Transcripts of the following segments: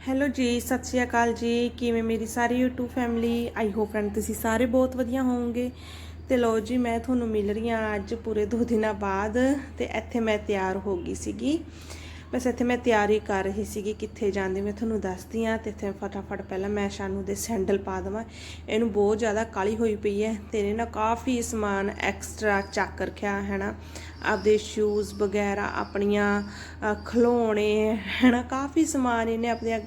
Hello ਜੀ, ਸਤਿ ਸ਼੍ਰੀ ਅਕਾਲ ਜੀ। ਕਿਵੇਂ ਮੇਰੀ ਸਾਰੀ YouTube family I hope friend ਤੁਸੀਂ ਸਾਰੇ ਬਹੁਤ ਵਧੀਆ ਹੋਵੋਗੇ। ਤੇ ਲੋ ਜੀ, ਮੈਂ ਤੁਹਾਨੂੰ ਮਿਲ ਰਹੀ ਹਾਂ ਅੱਜ ਪੂਰੇ 2 ਦਿਨਾਂ ਬਾਅਦ ਤੇ ਇੱਥੇ ਮੈਂ ਤਿਆਰ ਹੋ ਗਈ ਸੀਗੀ। ਬਸ ਇੱਥੇ ਮੈਂ ਤਿਆਰੀ ਕਰ ਰਹੀ ਸੀਗੀ ਕਿੱਥੇ ਜਾਂਦੀ, ਮੈਂ ਤੁਹਾਨੂੰ ਦੱਸਦੀ ਹਾਂ ਤੇ ਇੱਥੇ ਫਟਾਫਟ ਪਹਿਲਾਂ ਮੈਂ ਸ਼ਾਨੂ ਦੇ ਸੈਂਡਲ ਪਾ ਦੇਵਾਂ। ਇਹਨੂੰ ਬਹੁਤ ਜ਼ਿਆਦਾ ਕਾਲੀ ਹੋਈ ਪਈ ਹੈ ਤੇ ਇਹਨੇ ਨਾ ਕਾਫੀ ਸਮਾਨ ਐਕਸਟਰਾ ਚੱਕ ਰੱਖਿਆ ਹੈ ਨਾ ਆਪਦੇ ਸ਼ੂਜ਼ ਵਗੈਰਾ, ਆਪਣੀਆਂ ਖਲੋਣੇ ਖਿਡੌਣੇ ਹੈਨਾ? ਕਾਫੀ ਸਮਾਨ ਇਹਨੇ ਆਪਣੀਆਂ,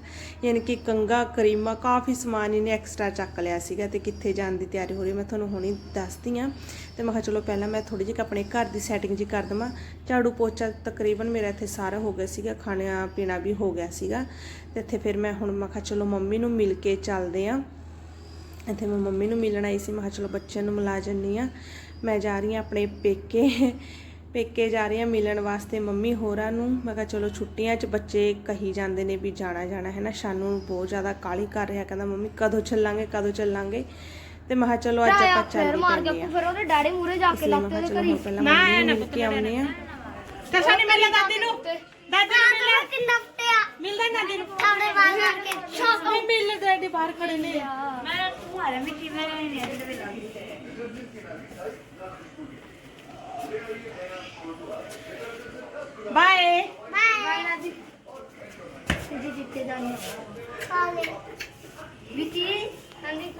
ਯਾਨੀ ਕਿ ਕੰਗਾ ਕਰੀਮਾ, ਕਾਫੀ ਸਮਾਨ ਇਹਨੇ ਐਕਸਟਰਾ ਚੱਕ ਲਿਆ ਸੀਗਾ ਤੇ ਕਿੱਥੇ ਜਾਣ ਦੀ ਤਿਆਰੀ ਹੋ ਰਹੀ ਮੈਂ ਤੁਹਾਨੂੰ ਹੁਣੀ ਦੱਸਦੀ ਆ ਤੇ ਮੈਂ ਕਿਹਾ ਚਲੋ ਪਹਿਲਾਂ ਮੈਂ ਥੋੜੀ ਜਿਹੀ ਆਪਣੇ ਘਰ ਦੀ ਸੈਟਿੰਗ ਜੀ ਕਰ ਦਵਾਂ। ਝਾੜੂ ਪੋਚਾ ਤਕਰੀਬਨ ਮੇਰਾ ਇੱਥੇ ਸਾਰਾ ਹੋ ਗਿਆ ਸੀਗਾ ਖਾਣਾ ਪੀਣਾ ਵੀ ਹੋ ਗਿਆ ਸੀਗਾ। ਤੇ ਇੱਥੇ ਫਿਰ ਮੈਂ ਹੁਣ ਮੈਂ ਕਿਹਾ ਚਲੋ ਮੰਮੀ ਨੂੰ ਮਿਲ ਕੇ ਚੱਲਦੇ ਆ। ਇੱਥੇ ਮੈਂ ਮੰਮੀ ਨੂੰ ਮਿਲਣ ਆਈ ਸੀ, ਮੈਂ ਕਿਹਾ ਚਲੋ ਬੱਚਿਆਂ ਨੂੰ ਮਿਲਾ ਜੰਨੀ ਆ। ਮੈਂ ਜਾ ਰਹੀ ਆ ਆਪਣੇ ਪੇਕੇ ਪੇਕੇ ਜਾ ਰਹੀ ਆ ਮਿਲਣ ਵਾਸਤੇ ਮੰਮੀ ਹੋਰਾਂ ਨੂੰ। ਮੈਂ ਕਿਹਾ ਚਲੋ ਛੁੱਟੀਆਂ 'ਚ ਬੱਚੇ ਕਹੀ ਜਾਂਦੇ ਨੇ ਵੀ ਜਾਣਾ ਜਾਣਾ, ਹੈ ਨਾ? ਸ਼ਾਨੂ ਬਹੁਤ ਜ਼ਿਆਦਾ ਕਾਲੀ ਕਰ ਰਿਹਾ, ਕਹਿੰਦਾ ਮੰਮੀ ਕਦੋਂ ਚੱਲਾਂਗੇ ਕਦੋਂ ਚੱਲਾਂਗੇ? ਤੇ ਮੈਂ ਕਿਹਾ ਚਲੋ ਅੱਜ ਆਪਾਂ ਚੱਲ ਫਿਰ ਮਾਰ ਕੇ ਆ। ਫਿਰ ਉਹਦੇ ਡੈਡੀ ਮੂਰੇ ਜਾ ਕੇ ਮੈਂ ਤੇ ਚਲੋ ਕਰੀ ਹੁਣ ਪਹਿਲਾਂ ਮੰਮੀ ਨੂੰ ਕੇ ਆਉਂਦੇ ਆ। ਤੇ ਸਾਨੀ ਮਿਲਿਆ ਦਾਦੀ ਨੂੰ। ਦਾਦੀ ਨੂੰ ਮਿਲਿਆ ਕਿੰਨਾ ਫਟਿਆ ਮਿਲਦਾ ਹੀ ਦਾਦੀ ਨੂੰ। ਆਪਣੇ ਬਾਹਰ ਮਾਰ ਕੇ ਛੋਕ ਨਹੀਂ ਮਿਲ ਡੈਡੀ ਬਾਹਰ ਖੜੇ ਨੇ। ਮੈਂ ਤੁਹਾਡਾ ਮਿੱਟੀ ਮੇਰੇ ਨਹੀਂ ਇਹਦੇ ਵਿੱਚ ਬਾਏ ਬਾਏ ਨਾਦੀ ਜੀ ਜਿੱਤੇ ਜਾਣੀ। ਕਾਲੇ ਵਿਕੀ ਨੰਦੀ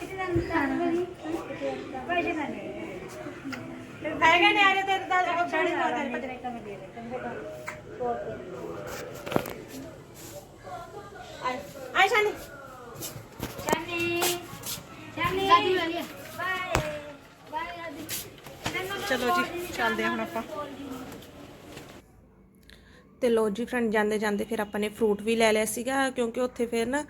ਕਿਤੇ ਨੰਦੀ ਤਾਣੀ ਪੈਸੇ ਨਾ ਹੈਗਾ ਨੇ ਤੇਰੇ ਦਾ ਡੈਡੀ ਨੂੰ ਤੇਰੇ ਪਤਰੇ ਕਮੇ ਦੇ ਦੇ ਆਈ ਆਈ ਸਾਨੀ ਚਾਨੀ ਚਾਨੀ ਦਾਦੀ ਵਾਲੀ ਬਾਏ ਬਾਏ ਦਾਦੀ ਚਲੋ ਜੀ ਚੱਲਦੇ ਹਾਂ ਹੁਣ ਆਪਾਂ ਤੇ ਲੋ ਜੀ ਫਰੈਂਡ ਜਾਂਦੇ ਜਾਂਦੇ ਫਿਰ ਆਪਾਂ ਨੇ ਫਰੂਟ ਵੀ ਲੈ ਲਿਆ ਸੀਗਾ ਕਿਉਂਕਿ ਉੱਥੇ ਫਿਰ ਨਾ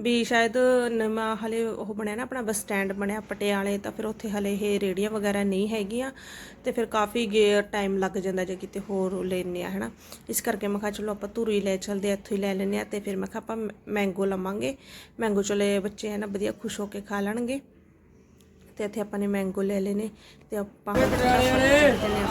ਵੀ ਸ਼ਾਇਦ ਨਵਾਂ ਹਲੇ ਉਹ ਬਣਿਆ ਨਾ ਆਪਣਾ ਬੱਸ ਸਟੈਂਡ ਬਣਿਆ ਪਟਿਆਲੇ ਤਾਂ ਫਿਰ ਉੱਥੇ ਹਲੇ ਇਹ ਰੇੜੀਆਂ ਵਗੈਰਾ ਨਹੀਂ ਹੈਗੀਆਂ ਤੇ ਫਿਰ ਕਾਫੀ ਟਾਈਮ ਲੱਗ ਜਾਂਦਾ ਜੇ ਕਿਤੇ ਹੋਰ ਲੈਣੇ ਆ ਹਨਾ। ਇਸ ਕਰਕੇ ਮੈਂ ਕਿਹਾ ਚਲੋ ਆਪਾਂ ਧੂਰੀ ਲੈ ਚਲਦੇ ਆ ਇੱਥੋਂ ਹੀ ਲੈ ਲੈਨੇ ਆ ਤੇ ਫਿਰ ਮੈਂ ਕਿਹਾ ਆਪਾਂ ਮੈਂਗੋ ਲਵਾਂਗੇ। ਮੈਂਗੋ ਚਲੇ ਬੱਚੇ ਹੈ ਨਾ ਵਧੀਆ ਖੁਸ਼ ਹੋ ਕੇ ਖਾ ਲੈਣਗੇ। ਤੇ ਇੱਥੇ ਆਪਾਂ ਨੇ ਮੈਂਗੋ ਲੈ ਲਏ ਨੇ ਤੇ ਆਪਾਂ ਹੁਣ ਚੱਲਦੇ ਨੇ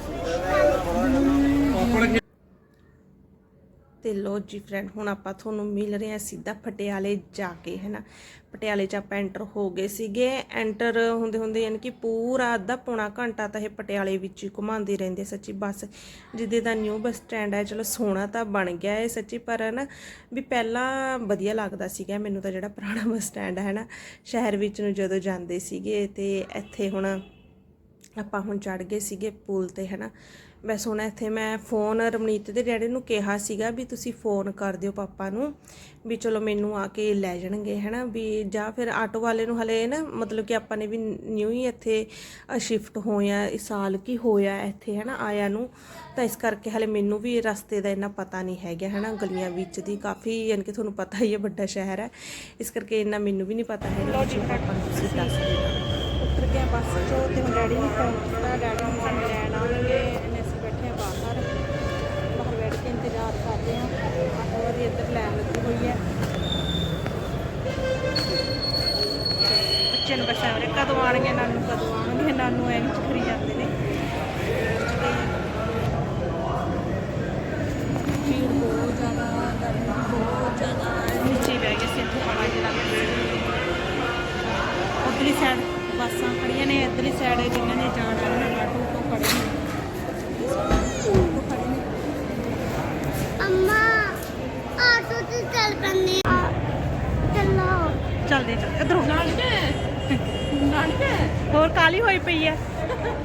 ਤੇ ਲੋ ਜੀ ਫਰੈਂਡ ਹੁਣ ਆਪਾਂ ਤੁਹਾਨੂੰ ਮਿਲ ਰਹੇ ਹਾਂ ਸਿੱਧਾ ਪਟਿਆਲੇ ਜਾ ਕੇ, ਹੈ ਨਾ? ਪਟਿਆਲੇ ਚ ਆਪਾਂ ਐਂਟਰ ਹੋ ਗਏ ਸੀਗੇ। ਐਂਟਰ ਹੁੰਦੇ ਹੁੰਦੇ ਯਾਨੀ ਕਿ ਪੂਰਾ ਅੱਧਾ ਪੌਣਾ ਘੰਟਾ ਤਾਂ ਇਹ ਪਟਿਆਲੇ ਵਿੱਚ ਹੀ ਘੁਮਾਉਂਦੇ ਰਹਿੰਦੇ ਸੱਚੀ। ਬੱਸ ਜਿੱਦੇ ਦਾ ਨਿਊ ਬੱਸ ਸਟੈਂਡ ਹੈ, ਚਲੋ ਸੋਹਣਾ ਤਾਂ ਬਣ ਗਿਆ ਹੈ ਸੱਚੀ, ਪਰ ਨਾ ਵੀ ਪਹਿਲਾਂ ਵਧੀਆ ਲੱਗਦਾ ਸੀਗਾ। ਮੈਨੂੰ ਤਾਂ ਜਿਹੜਾ ਪੁਰਾਣਾ ਬੱਸ ਸਟੈਂਡ ਹੈ ਨਾ, ਸ਼ਹਿਰ ਵਿੱਚ ਨੂੰ ਜਦੋਂ ਜਾਂਦੇ ਸੀਗੇ ਤੇ ਇੱਥੇ ਹੁਣ ਆਪਾਂ ਹੁਣ ਚੜ ਗਏ ਸੀਗੇ ਪੁਲ ਤੇ ਹਨਾ ਬਸ ਹੁਣ ਇੱਥੇ ਮੈਂ ਫੋਨ ਰਮਨੀਤ ਦੇ ਡੈਡੀ ਨੂੰ ਕਿਹਾ ਸੀਗਾ ਵੀ ਤੁਸੀਂ ਫੋਨ ਕਰ ਦਿਓ ਪਾਪਾ ਨੂੰ ਵੀ ਚਲੋ ਮੈਨੂੰ ਆ ਕੇ ਲੈ ਜਾਣਗੇ ਹਨਾ? ਵੀ ਜਾਂ ਫਿਰ ਆਟੋ ਵਾਲੇ ਨੂੰ ਹਲੇ ਨਾ ਮਤਲਬ ਕਿ ਆਪਾਂ ਨੇ ਵੀ ਨਿਊ ਹੀ ਇੱਥੇ ਸ਼ਿਫਟ ਹੋਇਆ ਇਸ ਸਾਲ ਕੀ ਹੋਇਆ ਇੱਥੇ ਹਨਾ ਆਇਆ ਨੂੰ। ਤਾਂ ਇਸ ਕਰਕੇ ਹਲੇ ਮੈਨੂੰ ਵੀ ਰਸਤੇ ਦਾ ਇੰਨਾ ਪਤਾ ਨਹੀਂ ਹੈਗਾ ਹਨਾ? ਗਲੀਆਂ ਵਿੱਚ ਦੀ ਕਾਫੀ ਯਾਨੀ ਕਿ ਤੁਹਾਨੂੰ ਪਤਾ ਹੀ ਹੈ ਵੱਡਾ ਸ਼ਹਿਰ ਹੈ। ਇਸ ਕਰਕੇ ਇੰਨਾ ਮੈਨੂੰ ਵੀ ਨਹੀਂ ਪਤਾ ਹੈਗਾ ਜੀ ਆਪਾਂ ਨੂੰ ਤੁਸੀਂ ਦੱਸ ਦਿਓ। ਉੱਤਰ ਗਿਆ ਬੱਸ ਚੋਂ ਤੇ ਹੁਣ ਡੈਡੀ ਨੂੰ ਫੋਨ ਕੀਤਾ ਡੈਡੀ ਨੂੰ ਬੱਚੇ ਨੂੰ ਬਸਾਂ ਵਰੇ ਕਦੋਂ ਆਣਗੇ ਨਾਨੂ ਕਦੋਂ ਆਉਣਗੇ ਨਾਨੂ ਐਂ ਚਖਰੀ ਜਾਂਦੇ ਨੇ। ਭੀੜ ਬਹੁਤ ਜ਼ਿਆਦਾ ਗਰਮੀ ਬਹੁਤ ਜ਼ਿਆਦਾ। ਨੀਚੇ ਬਹਿ ਗਏ ਸੀ ਇੱਥੇ ਹਵਾ ਜਿਹੜਾ ਉਧਰਲੀ ਸਾਈਡ ਬੱਸਾਂ ਖੜੀਆਂ ਨੇ ਇਧਰਲੀ ਸਾਈਡ ਜਿਨ੍ਹਾਂ ਨੇ ਜਾਣਾ ਉਹਨਾਂ ਆਟੋ ਤੋਂ ਖੜੇ ਨੇ ਆਟੋ ਖੜੇ ਨੇ। ਅੰਮਾ ਆਟੋ ਤੇ ਚੱਲ ਪੰਨੇ ਚੱਲੋ। ਚੱਲਦੇ ਚੱਲ ਇਧਰੋਂ ਹੋਰ ਕਾਲੀ ਹੋਈ ਪਈ ਹੈ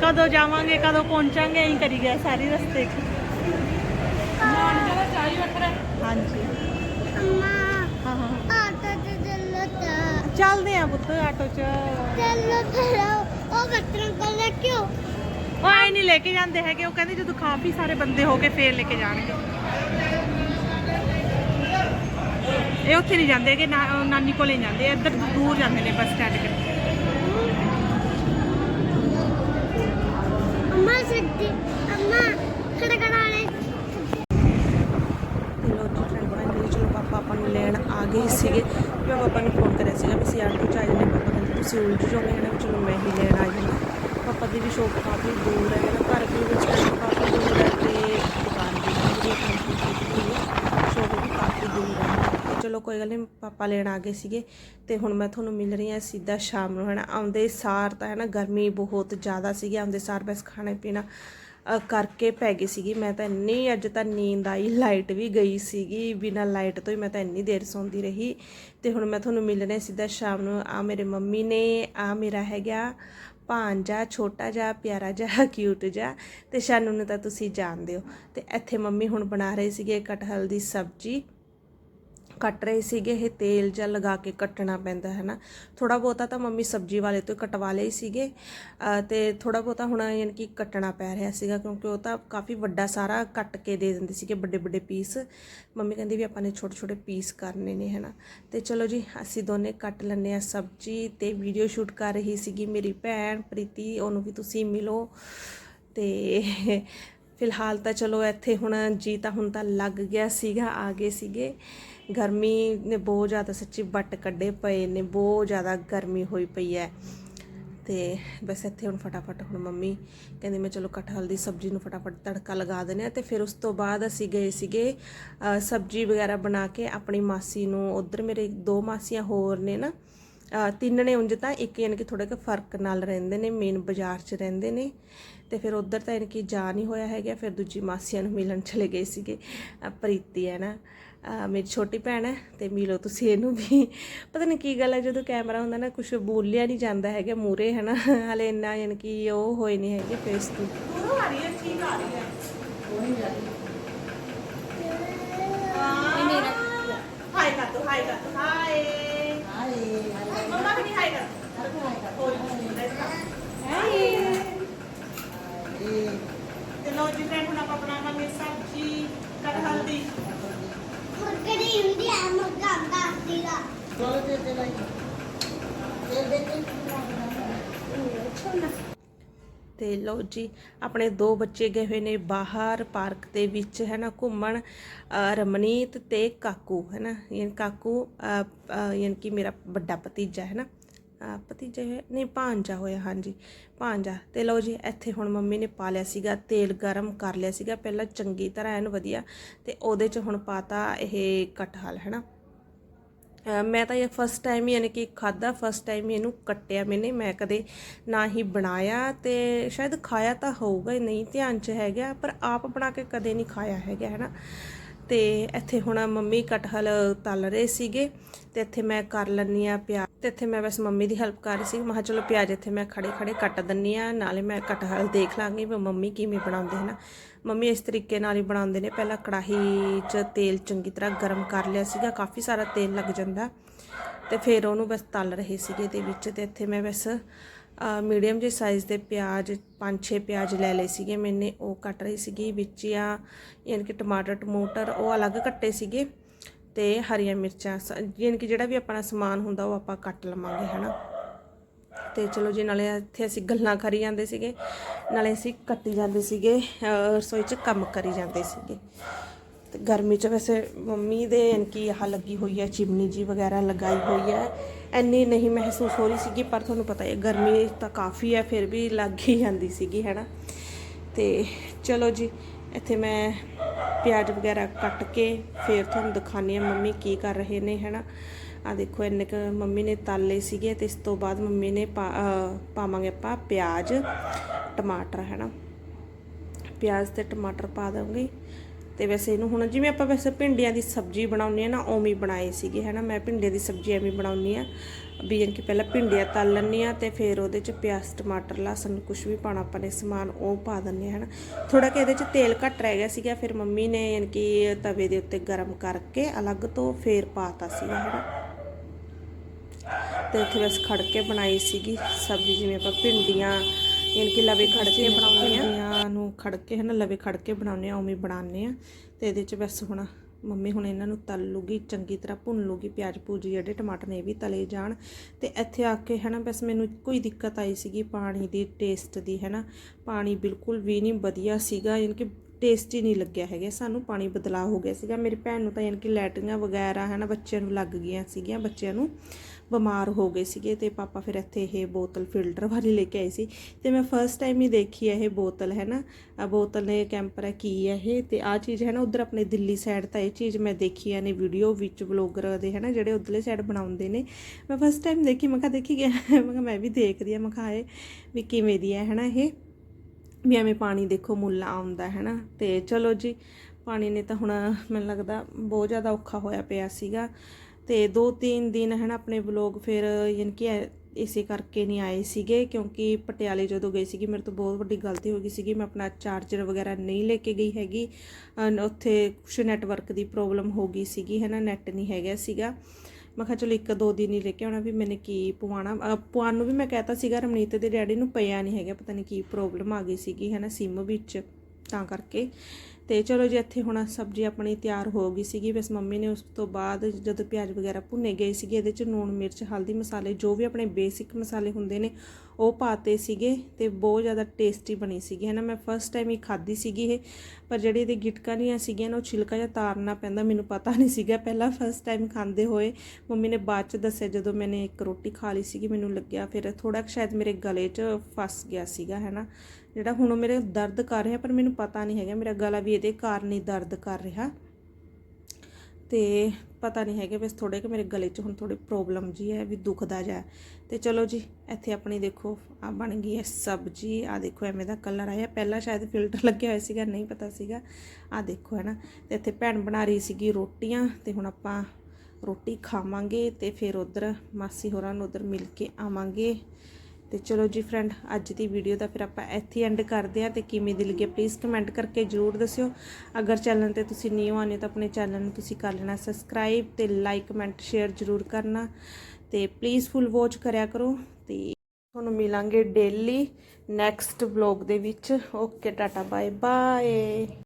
ਕਦੋਂ ਜਾਵਾਂਗੇ ਕਦੋਂ ਪਹੁੰਚਾਂਗੇ ਐਂ ਕਰੀ ਗਿਆ ਸਾਰੀ ਰਸਤੇ 'ਚ। ਹਾਂਜੀ। ਅੰਮਾ ਹਾਂ ਹਾਂ ਆਟੋ ਤੇ ਚੱਲੋ ਤਾਂ ਚੱਲਦੇ ਆ ਪੁੱਤ ਆਟੋ 'ਚ। ਚੱਲੋ ਫਿਰ ਉਹ ਬੱਤਰ ਕੋਲ ਕਿਉਂ ਉਹ ਐ ਨਹੀਂ ਲੈ ਕੇ ਜਾਂਦੇ ਹੈਗੇ ਉਹ ਕਹਿੰਦੇ ਜਦੋਂ ਕਾਫੀ ਸਾਰੇ ਬੰਦੇ ਹੋ ਕੇ ਫੇਰ ਲੈ ਕੇ ਜਾਣਗੇ। ਇਹ ਉੱਥੇ ਨਹੀਂ ਜਾਂਦੇ ਹੈਗੇ ਨਾਨੀ ਕੋਲੇ ਜਾਂਦੇ ਆ, ਇੱਧਰ ਦੂਰ ਜਾਂਦੇ ਨੇ ਬੱਸ ਸਟੈਂਡ ਕੇ ਅੰਮਾ ਸਬਜ਼ੀ ਅੰਮਾ ਖੜਖੜਾ ਵਾਲੇ ਤੇ ਲੋ ਜੀ ਫਰੈਂਡ ਫਾਈਨਲੀ ਚਲੋ ਪਾਪਾ ਆਪਾਂ ਨੂੰ ਲੈਣ ਆ ਗਏ ਸੀਗੇ। ਮੈਂ ਪਾਪਾ ਨੂੰ ਫੋਨ ਕਰਿਆ ਸੀਗਾ ਵੀ ਅਸੀਂ ਆਟੋ ਚ ਆ ਜਾਂਦੇ ਪਾਪਾ ਕਹਿੰਦੇ, ਤੁਸੀਂ ਉਲਝ ਜਾਓਗੇ ਹੈ ਚਲੋ ਮੈਂ ਹੀ ਲੈਣ ਆਈ ਜਾਂਦਾ ਪਾਪਾ ਦੀ ਵੀ ਸ਼ੋਪ ਕਾਫੀ ਦੂਰ ਹੈ ਨਾ ਘਰ ਦੇ ਵਿੱਚ ਕਾਫੀ ਦੂਰ ਹੈ ਤੇ ਦੁਕਾਨ ਵੀ ਜਿਹੜੀ ਆਪਣੀ ਸ਼ੋਪ ਵੀ ਕਾਫੀ ਦੂਰ ਹੈ ਤੇ ਚਲੋ ਕੋਈ ਗੱਲ ਨਹੀਂ ਪਾਪਾ ਲੈਣ ਆ ਗਏ ਸੀਗੇ ਤੇ ਹੁਣ ਮੈਂ ਤੁਹਾਨੂੰ ਮਿਲ ਰਹੀ ਹਾਂ ਸਿੱਧਾ ਸ਼ਾਮ ਨੂੰ ਹੈ ਨਾ ਆਉਂਦੇ ਸਾਰ ਤਾਂ ਹੈ ਨਾ ਗਰਮੀ ਬਹੁਤ ਜ਼ਿਆਦਾ ਸੀਗੀ, ਆਉਂਦੇ ਸਾਰ ਬਸ ਖਾਣੇ ਪੀਣਾ ਕਰਕੇ ਪੈ ਗਈ ਸੀਗੀ। ਮੈਂ ਤਾਂ ਇੰਨੀ ਅੱਜ ਤਾਂ ਨੀਂਦ ਆਈ, ਲਾਈਟ ਵੀ ਗਈ ਸੀਗੀ, ਬਿਨਾਂ ਲਾਈਟ ਤੋਂ ਹੀ ਮੈਂ ਤਾਂ ਇੰਨੀ ਦੇਰ ਸੌਂਦੀ ਰਹੀ। ਤੇ ਹੁਣ ਮੈਂ ਤੁਹਾਨੂੰ ਮਿਲਣਾ ਸਿੱਧਾ ਸ਼ਾਮ ਨੂੰ, ਆ ਮੇਰੇ ਮੰਮੀ ਨੇ, ਆ ਮੇਰਾ ਹੈਗਾ ਭਾਂਜਾ ਛੋਟਾ ਜਿਹਾ, ਪਿਆਰਾ ਜਿਹਾ ਕਿਊਟ ਜਿਹਾ, ਤੇ ਸ਼ਾਨੂ ਨੂੰ ਤਾਂ ਤੁਸੀਂ ਜਾਣਦੇ ਹੋ। ਤੇ ਇੱਥੇ ਮੰਮੀ ਹੁਣ ਬਣਾ ਰਹੇ ਸੀਗੇ ਕਟਹਲ ਦੀ ਸਬਜ਼ੀ। ਕੱਟ ਰਹੇ ਸੀਗੇ, ਇਹ ਤੇਲ ਜਾਂ ਲਗਾ ਕੇ ਕੱਟਣਾ ਪੈਂਦਾ ਹੈ ਨਾ ਥੋੜਾ ਬਹੁਤਾ ਤਾਂ ਮੰਮੀ ਸਬਜ਼ੀ ਵਾਲੇ ਤੋਂ ਹੀ ਕਟਵਾ ਲਏ ਸੀਗੇ ਅਹ ਤੇ ਥੋੜਾ ਬਹੁਤਾ ਹੁਣ ਯਾਨੀ ਕਿ ਕੱਟਣਾ ਪੈ ਰਿਹਾ ਸੀਗਾ, ਕਿਉਂਕਿ ਉਹ ਤਾਂ ਕਾਫੀ ਵੱਡਾ ਸਾਰਾ ਕੱਟ ਕੇ ਦੇ ਦਿੰਦੇ ਸੀਗੇ, ਵੱਡੇ ਵੱਡੇ ਪੀਸ। ਮੰਮੀ ਕਹਿੰਦੀ ਵੀ ਆਪਾਂ ਨੇ ਛੋਟੇ ਛੋਟੇ ਪੀਸ ਕਰਨੇ ਨੇ ਹੈ ਨਾ ਤੇ ਚਲੋ ਜੀ, ਅਸੀਂ ਦੋਨੇ ਕੱਟ ਲੈਂਦੇ ਆ ਸਬਜ਼ੀ ਤੇ ਵੀਡੀਓ ਸ਼ੂਟ ਕਰ ਰਹੀ ਸੀਗੀ ਮੇਰੀ ਭੈਣ ਪ੍ਰੀਤੀ, ਉਹਨੂੰ ਵੀ ਤੁਸੀਂ ਮਿਲੋ। ਤੇ ਫਿਲਹਾਲ ਤਾਂ ਚਲੋ ਇੱਥੇ ਹੁਣ ਜੀ ਤਾਂ ਹੁਣ ਤਾਂ ਲੱਗ ਗਿਆ ਸੀਗਾ, ਆ ਗਏ ਸੀਗੇ। ਗਰਮੀ ਨੇ ਬਹੁਤ ਜ਼ਿਆਦਾ ਸੱਚੀ ਵੱਟ ਕੱਢੇ ਪਏ ਨੇ, ਬਹੁਤ ਜ਼ਿਆਦਾ ਗਰਮੀ ਹੋਈ ਪਈ ਹੈ। ਤੇ ਬਸ ਇੱਥੇ ਹੁਣ ਫਟਾਫਟ ਹੁਣ ਮੰਮੀ ਕਹਿੰਦੇ ਮੈਂ ਚਲੋ ਕਟਹਲ ਦੀ ਸਬਜ਼ੀ ਨੂੰ ਫਟਾਫਟ ਤੜਕਾ ਲਗਾ ਦਿੰਦੇ ਆ ਤੇ ਫਿਰ ਉਸ ਤੋਂ ਬਾਅਦ ਅਸੀਂ ਗਏ ਸੀਗੇ ਸਬਜ਼ੀ ਵਗੈਰਾ ਬਣਾ ਕੇ ਆਪਣੀ ਮਾਸੀ ਨੂੰ, ਉਧਰ ਮੇਰੇ ਦੋ ਮਾਸੀਆਂ ਹੋਰ ਨੇ ਨਾ ਤਿੰਨ ਨੇ ਉਂਝ ਤਾਂ ਇੱਕ ਯਾਨੀ ਕਿ ਥੋੜੇ ਕੁ ਫ਼ਰਕ ਨਾਲ ਰਹਿੰਦੇ ਨੇ ਮੇਨ ਬਾਜ਼ਾਰ 'ਚ ਰਹਿੰਦੇ ਨੇ। ਤੇ ਫਿਰ ਉਧਰ ਤਾਂ ਯਾਨੀ ਕਿ ਜਾ ਨਹੀਂ ਹੋਇਆ ਹੈਗਾ, ਫਿਰ ਦੂਜੀ ਮਾਸੀਆਂ ਨੂੰ ਮਿਲਣ ਚਲੇ ਗਏ ਸੀਗੇ ਪ੍ਰੀਤੀ ਹੈ ਨਾ। ਮੇਰੀ ਛੋਟੀ ਭੈਣ ਹੈ ਤੇ ਮਿਲੋ ਤੁਸੀਂ ਇਹਨੂੰ ਵੀ। ਪਤਾ ਨਹੀਂ ਕੀ ਗੱਲ ਹੈ ਜਦੋਂ ਕੈਮਰਾ ਹੁੰਦਾ ਨਾ ਕੁਝ ਬੋਲਿਆ ਨਹੀਂ ਜਾਂਦਾ ਹੈਗਾ ਮੂਰੇ ਹੈ ਨਾ ਹਲੇ ਇੰਨਾ ਯਾਨੀ ਕਿ ਉਹ ਹੋਏ ਨਹੀਂ ਹੈਗੇ ਫੇਸ ਤੋਂ। ਆ ਰਹੀ ਹੈ ਠੀਕ ਆ ਰਹੀ ਹੈ। ਹਾਈ ਕਰ ਦੋ ਹਾਈ ਕਰ ਦੋ ਹਾਈ ਮੰਮਾ ਵੀ ਹਾਈ ਕਰ ਤੇ ਲੋ ਜੀ ਫਰੈਂਡ ਹੁਣ ਆਪਾਂ ਬਣਾਵਾਂਗੇ ਸਬਜ਼ੀ ਕਟਹਲ ਦੀ ਮੁਰਗੜੀ ਹੁੰਦੀ ਆ ਮੁਰਗਾ ਦਾ ਸੀਗਾ ਤੇ ਲੋ ਜੀ ਆਪਣੇ ਦੋ ਬੱਚੇ ਗਏ ਹੋਏ ਨੇ ਬਾਹਰ ਪਾਰਕ ਦੇ ਵਿੱਚ ਹੈ ਨਾ ਘੁੰਮਣ ਰਮਨੀਤ ਤੇ ਕਾਕੂ ਹੈ ਨਾ ਯਾਨੀ ਕਾਕੂ ਅ, ਯਾਨੀ ਕਿ ਮੇਰਾ ਵੱਡਾ ਭਤੀਜਾ ਹੈ ਨਾ ਭਤੀਜਾ ਹੈ ਨਹੀਂ ਭਾਂਜਾ ਹੋਇਆ ਹਾਂਜੀ ਭਾਂਜਾ ਤੇ ਲਓ ਜੀ ਇੱਥੇ ਹੁਣ ਮੰਮੀ ਨੇ ਪਾ ਲਿਆ ਸੀਗਾ ਤੇਲ ਗਰਮ ਕਰ ਲਿਆ ਸੀਗਾ ਪਹਿਲਾਂ ਚੰਗੀ ਤਰ੍ਹਾਂ ਐਨ ਵਧੀਆ ਤੇ ਉਹਦੇ 'ਚ ਹੁਣ ਪਾਤਾ ਇਹ ਕਟਹਲ ਹੈ ਨਾ ਮੈਂ ਤਾਂ ਇਹ ਫਸਟ ਟਾਈਮ ਹੀ ਯਾਨੀ ਕਿ ਖਾਦਾ ਫਸਟ ਟਾਈਮ ਹੀ ਇਹਨੂੰ ਕੱਟਿਆ ਮੈਨੇ। ਮੈਂ ਕਦੇ ਨਾ ਹੀ ਬਣਾਇਆ ਤੇ ਸ਼ਾਇਦ ਖਾਇਆ ਤਾਂ ਹੋਊਗਾ ਹੀ, ਨਹੀਂ ਧਿਆਨ 'ਚ ਹੈਗਾ, ਪਰ ਆਪ ਬਣਾ ਕੇ ਕਦੇ ਨਹੀਂ ਖਾਇਆ ਹੈਗਾ ਹੈ ਨਾ ਤੇ ਇੱਥੇ ਹੁਣ ਮੰਮੀ ਕਟਹਲ ਤਲ ਰਹੇ ਸੀਗੇ ਤੇ ਇੱਥੇ ਮੈਂ ਕਰ ਲੈਂਦੀ ਆ ਪਿਆਜ਼ ਤੇ ਇੱਥੇ ਮੈਂ ਬਸ ਮੰਮੀ ਦੀ ਹੈਲਪ ਕਰ ਰਹੀ ਸੀ। ਮੈਂ ਕਿਹਾ ਚਲੋ ਪਿਆਜ਼ ਇੱਥੇ ਮੈਂ ਖੜੇ ਖੜੇ ਕੱਟ ਦਿੰਨੀ ਆ ਨਾਲੇ ਮੈਂ ਕਟਹਲ ਦੇਖ ਲਾਂਗੀ ਵੀ ਮੰਮੀ ਕਿਵੇਂ ਬਣਾਉਂਦੇ ਹਨ। ਮੰਮੀ ਇਸ ਤਰੀਕੇ ਨਾਲ ਹੀ ਬਣਾਉਂਦੇ ਨੇ। ਪਹਿਲਾਂ ਕੜਾਹੀ 'ਚ ਤੇਲ ਚੰਗੀ ਤਰ੍ਹਾਂ ਗਰਮ ਕਰ ਲਿਆ ਸੀਗਾ, ਕਾਫੀ ਸਾਰਾ ਤੇਲ ਲੱਗ ਜਾਂਦਾ ਤੇ ਫਿਰ ਉਹਨੂੰ ਬਸ ਤਲ ਰਹੇ ਸੀਗੇ ਤੇ ਵਿੱਚ ਤੇ ਇੱਥੇ ਮੈਂ ਬਸ ਮੀਡੀਅਮ ਜੇ ਸਾਈਜ਼ ਦੇ ਪਿਆਜ਼, ਪੰਜ ਛੇ ਪਿਆਜ਼ ਲੈ ਲਏ ਸੀਗੇ ਮੈਨੇ, ਉਹ ਕੱਟ ਰਹੀ ਸੀਗੀ, ਵਿੱਚ ਆ ਯਾਨੀ ਕਿ ਟਮਾਟਰ, ਟਮੂਟਰ, ਉਹ ਅਲੱਗ ਕੱਟੇ ਸੀਗੇ ਤੇ ਹਰੀਆਂ ਮਿਰਚਾਂ, ਸ- ਯਾਨੀ ਕਿ ਜਿਹੜਾ ਵੀ ਆਪਣਾ ਸਮਾਨ ਹੁੰਦਾ ਉਹ ਆਪਾਂ ਕੱਟ ਲਵਾਂਗੇ, ਹਨਾ? ਤੇ ਚਲੋ ਜੀ, ਨਾਲੇ ਇੱਥੇ ਅਸੀਂ ਗੱਲਾਂ ਕਰੀ ਜਾਂਦੇ ਸੀਗੇ, ਨਾਲੇ ਅਸੀਂ ਕੱਟੀ ਜਾਂਦੇ ਸੀਗੇ ਰਸੋਈ 'ਚ ਕੰਮ ਕਰੀ ਜਾਂਦੇ ਸੀਗੇ। ਤੇ ਗਰਮੀ 'ਚ ਵੈਸੇ ਮੰਮੀ ਦੇ ਯਾਨੀ ਆਹ ਲੱਗੀ ਹੋਈ ਹੈ, ਚਿਮਨੀ ਜੀ ਵਗੈਰਾ ਲਗਾਈ ਹੋਈ ਹੈ। ਐਨੀ ਨਹੀਂ ਮਹਿਸੂਸ ਹੋ ਰਹੀ ਸੀਗੀ, ਪਰ ਤੁਹਾਨੂੰ ਪਤਾ ਹੈ ਗਰਮੀ ਤਾਂ ਕਾਫੀ ਹੈ, ਫਿਰ ਵੀ ਲੱਗ ਹੀ ਜਾਂਦੀ ਸੀਗੀ ਹੈਨਾ ਤੇ ਚਲੋ ਜੀ, ਇੱਥੇ ਮੈਂ ਪਿਆਜ਼ ਵਗੈਰਾ ਕੱਟ ਕੇ ਫਿਰ ਤੁਹਾਨੂੰ ਦਿਖਾਉਂਦੀ ਹਾਂ ਮੰਮੀ ਕੀ ਕਰ ਰਹੇ ਨੇ ਹੈਨਾ ਆ ਦੇਖੋ, ਇੰਨੇ ਕੁ ਮੰਮੀ ਨੇ ਤਾਲੇ ਸੀਗੇ ਤੇ ਇਸ ਤੋਂ ਬਾਅਦ ਮੰਮੀ ਨੇ ਪਾ- ਪਾਵਾਂਗੇ ਆਪਾਂ ਪਿਆਜ਼, ਟਮਾਟਰ ਹੈਨਾ ਪਿਆਜ਼ ਤੇ ਟਮਾਟਰ ਪਾ ਦਵਾਂਗੇ। ਤੇ ਵੈਸੇ ਇਹਨੂੰ ਹੁਣ ਜਿਵੇਂ ਆਪਾਂ ਵੈਸੇ ਭਿੰਡੀਆਂ ਦੀ ਸਬਜ਼ੀ ਬਣਾਉਂਦੇ ਆ ਨਾ, ਉਵੇਂ ਹੀ ਬਣਾਏ ਸੀਗੇ, ਹੈਨਾ? ਮੈਂ ਭਿੰਡੀਆਂ ਦੀ ਸਬਜ਼ੀ ਐਵੇਂ ਹੀ ਬਣਾਉਂਦੀ ਆ ਵੀ ਯਾਨੀ ਕਿ ਪਹਿਲਾਂ ਭਿੰਡੀਆਂ ਤਲ ਲੈਂਦੀ ਆ ਤੇ ਫਿਰ ਉਹਦੇ ਚ ਪਿਆਜ਼, ਟਮਾਟਰ, ਲਸਣ ਕੁਝ ਵੀ ਪਾਣਾ ਆਪਾਂ ਨੇ ਸਮਾਨ, ਉਹ ਪਾ ਦਿੰਦੇ ਆ ਹਨਾ? ਥੋੜਾ ਕਿ ਇਹਦੇ ਚ ਤੇਲ ਘੱਟ ਰਹਿ ਗਿਆ ਸੀਗਾ, ਫਿਰ ਮੰਮੀ ਨੇ ਯਾਨੀ ਕਿ ਤਵੇ ਦੇ ਉੱਤੇ ਗਰਮ ਕਰਕੇ ਅਲੱਗ ਤੋਂ ਫੇਰ ਪਾਤਾ ਸੀਗਾ, ਹਨਾ? ਤੇ ਉੱਥੇ ਬਸ ਖੜ ਕੇ ਬਣਾਈ ਸੀਗੀ ਸਬਜ਼ੀ, ਜਿਵੇਂ ਆਪਾਂ ਭਿੰਡੀਆਂ ਯਾਨੀ ਕਿ ਲਵੇ ਖੜ ਕੇ ਬਣਾਉਂਦੇ ਆ। ਨੂੰ ਖੜ ਕੇ ਹਨਾ ਲਵੇ ਖੜ ਕੇ ਬਣਾਉਂਦੇ ਆ ਉਵੇਂ ਬਣਾਉਂਦੇ ਆ। ਤੇ ਇਹਦੇ ਚ ਬਸ ਹੁਣ ਮੰਮੀ ਹੁਣ ਇਹਨਾਂ ਨੂੰ ਤਲ ਲੂਗੀ ਚੰਗੀ ਤਰ੍ਹਾਂ ਭੁੰਨ ਲੂਗੀ ਪਿਆਜ਼ ਪੂਜ ਜਿਹੜੇ ਟਮਾਟਰ ਨੇ ਇਹ ਵੀ ਤਲੇ ਜਾਣ। ਤੇ ਇੱਥੇ ਆ ਕੇ ਹੈ ਨਾ ਬਸ ਮੈਨੂੰ ਇੱਕੋ ਹੀ ਦਿੱਕਤ ਆਈ ਸੀਗੀ ਪਾਣੀ ਦੀ ਟੇਸਟ ਦੀ ਹੈ ਨਾ ਪਾਣੀ ਬਿਲਕੁਲ ਵੀ ਨਹੀਂ ਵਧੀਆ ਸੀਗਾ ਯਾਨੀ ਕਿ ਟੇਸਟੀ ਨਹੀਂ ਲੱਗਿਆ ਹੈਗਾ, ਸਾਨੂੰ ਪਾਣੀ ਬਦਲਾਅ ਹੋ ਗਿਆ ਸੀਗਾ। ਮੇਰੀ ਭੈਣ ਨੂੰ ਤਾਂ ਯਾਨੀ ਕਿ ਲੈਟਰੀਆਂ ਵਗੈਰਾ ਹੈ ਨਾ, ਬੱਚਿਆਂ ਨੂੰ ਲੱਗ ਗਈਆਂ ਸੀਗੀਆਂ, ਬੱਚਿਆਂ ਨੂੰ ਬਿਮਾਰ ਹੋ ਗਏ ਸੀਗੇ ਤੇ ਪਾਪਾ ਫਿਰ ਇੱਥੇ ਇਹ ਬੋਤਲ ਫਿਲਟਰ ਵਾਲੀ ਲੈ ਕੇ ਆਏ ਸੀ ਤੇ ਮੈਂ ਫਰਸਟ ਟਾਈਮ ਹੀ ਦੇਖੀ ਹੈ ਇਹ ਬੋਤਲ, ਹੈ ਨਾ। ਆ ਬੋਤਲ ਨੇ ਕੈਂਪਰ ਹੈ, ਕੀ ਹੈ ਇਹ? ਤੇ ਆ ਚੀਜ਼ ਹੈ ਨਾ, ਉਧਰ ਆਪਣੇ ਦਿੱਲੀ ਸਾਈਡ ਤਾਂ ਇਹ ਚੀਜ਼ ਮੈਂ ਦੇਖੀ ਹੈ ਨੇ ਵੀਡੀਓ ਵਿੱਚ ਵਲੋਗਰ ਦੇ, ਹੈ ਨਾ, ਜਿਹੜੇ ਉਧਰਲੇ ਸਾਈਡ ਬਣਾਉਂਦੇ ਨੇ। ਮੈਂ ਫਸਟ ਟਾਈਮ ਦੇਖੀ, ਮੈਂ ਕਿਹਾ ਦੇਖੀ ਗਿਆ, ਮੈਂ ਕਿਹਾ ਮੈਂ ਵੀ ਦੇਖਦੀ ਆ, ਮੈਂ ਕਿਹਾ ਇਹ ਵੀ ਕਿਵੇਂ ਦੀ ਹੈ ਹੈ ਨਾ ਇਹ? ਵੀ ਐਵੇਂ ਪਾਣੀ ਦੇਖੋ ਮੁੱਲ ਆਉਂਦਾ ਹੈ ਨਾ। ਤੇ ਚਲੋ ਜੀ, ਪਾਣੀ ਨੇ ਤਾਂ ਹੁਣ ਮੈਨੂੰ ਲੱਗਦਾ ਬਹੁਤ ਜ਼ਿਆਦਾ ਔਖਾ ਹੋਇਆ ਪਿਆ ਸੀਗਾ। ਤੇ ਦੋ ਤਿੰਨ ਦਿਨ ਹੈ ਨਾ ਆਪਣੇ ਵਲੋਗ ਫਿਰ ਯਾਨੀ ਕਿ ਇਸੇ ਕਰਕੇ ਨਹੀਂ ਆਏ ਸੀਗੇ ਕਿਉਂਕਿ ਪਟਿਆਲੇ ਜਦੋਂ ਗਈ ਸੀਗੀ, ਮੇਰੇ ਤੋਂ ਬਹੁਤ ਵੱਡੀ ਗਲਤੀ ਹੋ ਗਈ ਸੀਗੀ। ਮੈਂ ਆਪਣਾ ਚਾਰਜਰ ਵਗੈਰਾ ਨਹੀਂ ਲੈ ਕੇ ਗਈ ਹੈਗੀ। ਉੱਥੇ ਕੁਛ ਨੈਟਵਰਕ ਦੀ ਪ੍ਰੋਬਲਮ ਹੋ ਗਈ ਸੀਗੀ, ਹੈ ਨਾ ਨੈਟ ਨਹੀਂ ਹੈਗਾ ਸੀਗਾ। ਮੈਂ ਕਿਹਾ ਚਲੋ ਇੱਕ ਦੋ ਦਿਨ ਹੀ ਲੈ ਕੇ ਆਉਣਾ ਵੀ ਮੈਨੇ ਕੀ ਪਵਾਉਣਾ। ਅਹ ਨੂੰ ਵੀ ਮੈਂ ਕਹਿਤਾ ਸੀਗਾ ਰਮਨੀਤ ਦੇ ਡੈਡੀ ਨੂੰ, ਪਿਆ ਨਹੀਂ ਹੈਗਾ, ਪਤਾ ਨਹੀਂ ਕੀ ਪ੍ਰੋਬਲਮ ਆ ਗਈ ਸੀਗੀ ਹੈ ਨਾ ਸਿਮ ਵਿੱਚ। ਤਾਂ ਕਰਕੇ ਤੇ ਚਲੋ ਜੀ ਇੱਥੇ ਹੁਣ ਸਬਜ਼ੀ ਆਪਣੀ ਤਿਆਰ ਹੋ ਗਈ ਸੀਗੀ। ਬਸ ਮੰਮੀ ਨੇ ਉਸ ਤੋਂ ਬਾਅਦ ਜਦੋਂ ਪਿਆਜ਼ ਵਗੈਰਾ ਭੁੰਨੇ ਗਏ ਸੀਗੇ, ਇਹਦੇ ਚ ਨੂਣ ਮਿਰਚ, ਹਲਦੀ ਮਸਾਲੇ, ਜੋ ਵੀ ਆਪਣੇ ਬੇਸਿਕ ਮਸਾਲੇ ਹੁੰਦੇ ਨੇ, ਉਹ ਪਾਤੇ ਸੀਗੇ ਤੇ ਬਹੁਤ ਜ਼ਿਆਦਾ ਟੇਸਟੀ ਬਣੀ ਸੀਗੀ। ਹੈ ਨਾ ਮੈਂ ਫਸਟ ਟਾਈਮ ਹੀ ਖਾਧੀ ਸੀਗੀ ਇਹ, ਪਰ ਜਿਹੜੀ ਇਹਦੇ ਗਿਟਕਾਂ ਨਹੀਂ ਸੀਗੀਆਂ ਨਾ, ਉਹ ਛਿਲਕਾ ਜਿਹਾ ਤਾਰਨਾ ਪੈਂਦਾ, ਮੈਨੂੰ ਪਤਾ ਨਹੀਂ ਸੀਗਾ। ਪਹਿਲਾਂ ਫਸਟ ਟਾਈਮ ਖਾਂਦੇ ਹੋਏ ਮੰਮੀ ਨੇ ਬਾਅਦ ਚ ਦੱਸਿਆ, ਜਦੋਂ ਮੈਨੇ ਇੱਕ ਰੋਟੀ ਖਾ ਲਈ ਸੀਗੀ, ਮੈਨੂੰ ਲੱਗਿਆ ਫਿਰ ਥੋੜਾ ਸ਼ਾਇਦ ਮੇਰੇ ਗਲੇ 'ਚ ਫਸ ਗਿਆ ਸੀਗਾ ਹੈ ਨਾ ਜਿਹੜਾ ਹੁਣ ਮੇਰੇ ਦਰਦ ਕਰ ਰਿਹਾ, ਪਰ ਮੈਨੂੰ ਪਤਾ ਨਹੀਂ ਹੈਗਾ, ਮੇਰਾ ਗਲਾ ਵੀ ਇਹਦੇ ਕਾਰਨ ਹੀ ਦਰਦ ਕਰ ਰਿਹਾ। ਤੇ ਪਤਾ ਨਹੀਂ ਹੈਗਾ, ਬਸ ਥੋੜੇ ਕਿ ਮੇਰੇ ਗਲੇ 'ਚ ਹੁਣ ਥੋੜੀ ਪ੍ਰੋਬਲਮ ਜੀ ਹੈ, ਵੀ ਦੁਖਦਾ ਜਾ ਤੇ ਚਲੋ ਜੀ, ਇੱਥੇ ਆਪਣੀ ਦੇਖੋ ਆ ਬਣ ਗਈ ਹੈ ਸਬਜੀ ਆ ਦੇਖੋ ਐਵੇਂ ਦਾ ਕਲਰ ਆਇਆ। ਪਹਿਲਾਂ ਸ਼ਾਇਦ ਫਿਲਟਰ ਲੱਗਿਆ ਹੋਇਆ ਸੀਗਾ, ਨਹੀਂ ਪਤਾ ਸੀਗਾ। ਆ ਦੇਖੋ ਹੈ ਨਾ, ਤੇ ਇੱਥੇ ਭੈਣ ਬਣਾ ਰਹੀ ਸੀਗੀ ਰੋਟੀਆਂ, ਤੇ ਹੁਣ ਆਪਾਂ ਰੋਟੀ ਖਾਵਾਂਗੇ, ਤੇ ਫਿਰ ਉਧਰ ਮਾਸੀ ਹੋਰਾਂ ਨੂੰ ਉਧਰ ਮਿਲ ਕੇ ਆਵਾਂਗੇ। ਤੇ ਚਲੋ ਜੀ ਫਰੈਂਡ ਅੱਜ ਦੀ ਵੀਡੀਓ ਦਾ ਫਿਰ ਆਪਾਂ ਇੱਥੇ ਐਂਡ ਕਰਦੇ ਹਾਂ ਤੇ ਕਿਵੇਂ ਦੀ ਲੱਗੀ ਪਲੀਜ਼ ਕਮੈਂਟ ਕਰਕੇ ਜਰੂਰ ਦੱਸਿਓ। ਅਗਰ ਚੈਨਲ ਤੇ ਤੁਸੀਂ ਨਿਊ ਆਨੇ ਤਾਂ ਆਪਣੇ ਚੈਨਲ ਨੂੰ ਤੁਸੀਂ ਕਰ ਲੈਣਾ ਸਬਸਕ੍ਰਾਈਬ ਤੇ ਲਾਈਕ ਕਮੈਂਟ ਸ਼ੇਅਰ ਜਰੂਰ ਕਰਨਾ ਤੇ ਪਲੀਜ਼ ਫੁੱਲ ਵਾਚ ਕਰਿਆ ਕਰੋ ਤੇ ਤੁਹਾਨੂੰ ਮਿਲਾਂਗੇ ਡੇਲੀ ਨੈਕਸਟ ਵਲੌਗ ਦੇ ਵਿੱਚ। Okay tata bye bye